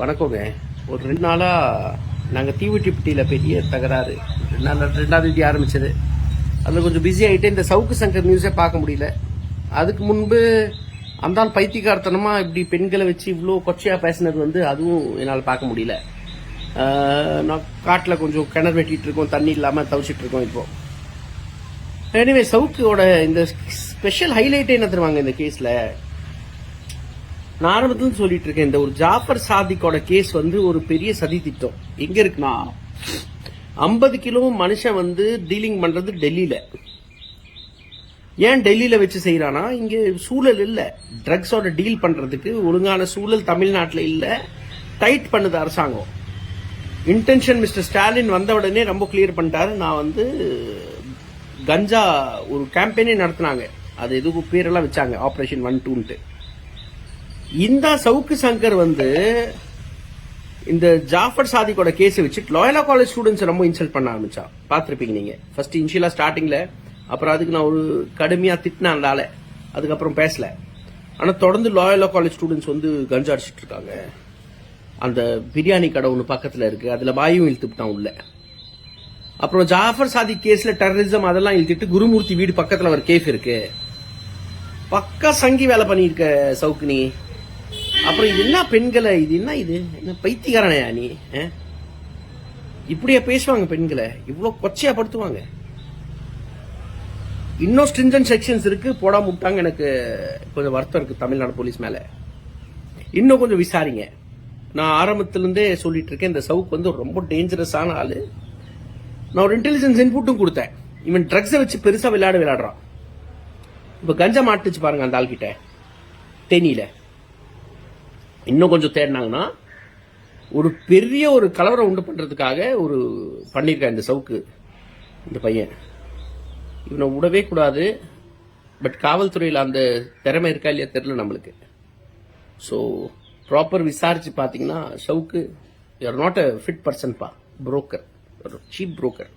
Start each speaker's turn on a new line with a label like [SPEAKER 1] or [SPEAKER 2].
[SPEAKER 1] வணக்கங்க. ஒரு ரெண்டு நாளாக நாங்கள் தீவட்டிப்பட்டியில் பெரிய தகராறு. ரெண்டு நாள் ரெண்டாவது தேதி ஆரம்பிச்சது. அதில் கொஞ்சம் பிஸி ஆகிட்டு இந்த சவுக்கு சங்கர் நியூஸே பார்க்க முடியல. அதுக்கு முன்பு அந்த பைத்தியகார்த்தனமாக பைத்தியக்காரத்தனமாக இப்படி பெண்களை வச்சு இவ்வளோ கொச்சையாக பேசினது வந்து அதுவும் என்னால் பார்க்க முடியல. நான் காட்டில் கொஞ்சம் கிணறு வெட்டிகிட்டு இருக்கோம் தண்ணி இல்லாமல் தவிச்சிட்டு இருக்கோம் இப்போ. எனிவே சவுக்கோட இந்த ஸ்பெஷல் ஹைலைட்டே என்ன தருவாங்க இந்த கேஸில் நான் ஆரம்பத்தில் சொல்லிட்டு இருக்கேன் இந்த ஒரு ஜாஃபர் சாதிக்கோட கேஸ் வந்து ஒரு பெரிய சதி திட்டம். எங்க இருக்குன்னா ஐம்பது கிலோ மனுஷன் வந்து டீலிங் பண்றது டெல்லியில. ஏன் டெல்லியில வச்சு செய்யறானா இங்க சூழல் இல்ல. ட்ரக்ஸோட டீல் பண்றதுக்கு ஒழுங்கான சூழல் தமிழ்நாட்டில் இல்ல. டைட் பண்ணுது அரசாங்கம். இன்டென்ஷன் மிஸ்டர் ஸ்டாலின் வந்த உடனே ரொம்ப கிளியர் பண்ணிட்டாரு. நான் வந்து கஞ்சா ஒரு கேம்பெயினே நடத்தினாங்க. அது எதுவும் பேரெல்லாம் வச்சாங்க ஆப்ரேஷன் ஒன் டூன்ட்டு இந்த சவுக்கு சங்கர் வந்து இந்த ஜாஃபர் சாதிக்கோட கேஸை வச்சு லாயலா காலேஜ் ஸ்டூடெண்ட்ஸ் ரொம்ப இன்சல்ட் பண்ண ஆரம்பிச்சா. பார்த்துருப்பீங்க நீங்க. ஃபர்ஸ்ட் இனிஷியலா ஸ்டார்டிங்ல அப்புறம் அதுக்கு நான் ஒரு கடுமையா திட்டினேன் அந்த ஆளை. அதுக்கப்புறம் பேசல. ஆனா தொடர்ந்து லாயலா காலேஜ் ஸ்டூடெண்ட்ஸ் வந்து கஞ்சா அடிச்சிட்டு இருக்காங்க. அந்த பிரியாணி கடை ஒன்று பக்கத்தில் இருக்கு. அதுல வாயும் இழுத்துட்டான் உள்ள. அப்புறம் ஜாஃபர் சாதி கேஸ்ல டெரரிசம் அதெல்லாம் இழுத்துட்டு குருமூர்த்தி வீடு பக்கத்தில் ஒரு கேஃப் இருக்கு. பக்கா சங்கி வேலை பண்ணியிருக்க சவுக்கு நீ. அப்புறம் இது என்ன பெண்களை இது என்ன இது? என்ன பைத்தியக்காரனையா நீ இப்படியே இப்படியா பேசுவாங்க பெண்களை. இவ்வளவு கொச்சையா படுத்துவாங்க. இன்னும் ஸ்ட்ரிஞ்சன் செக்ஷன்ஸ் இருக்கு. போடாம விட்டாங்க எனக்கு கொஞ்சம் வருத்தம் இருக்கு தமிழ்நாடு போலீஸ் மேல. இன்னும் கொஞ்சம் விசாரிங்க. நான் ஆரம்பத்திலிருந்தே சொல்லிட்டு இருக்கேன் இந்த சவுக்கு வந்து ரொம்ப டேஞ்சரஸான ஆளு. நான் ஒரு இன்டெலிஜென்ஸ் இன்புட்டும் கொடுத்தேன். இவன் ட்ரக்ஸை வச்சு பெருசா விளையாட விளையாடுறான். இப்ப கஞ்சா மாட்டுச்சு பாருங்க அந்த ஆள்கிட்ட. தேனியில. இன்னும் கொஞ்சம் தேடினாங்கன்னா ஒரு பெரிய ஒரு கலவரம் உண்டு பண்ணுறதுக்காக ஒரு பண்ணியிருக்கான் இந்த சவுக்கு இந்த பையன். இவனை விடவே கூடாது பட் காவல்துறையில் அந்த திறமை இருக்கா இல்லையா தெரில நம்மளுக்கு. ஸோ ப்ராப்பர் விசாரித்து பார்த்தீங்கன்னா சவுக்கு யூஆர் நாட் அ ஃபிட் பர்சன்ப்பா ப்ரோக்கர் புரோக்கர் சீப் புரோக்கர்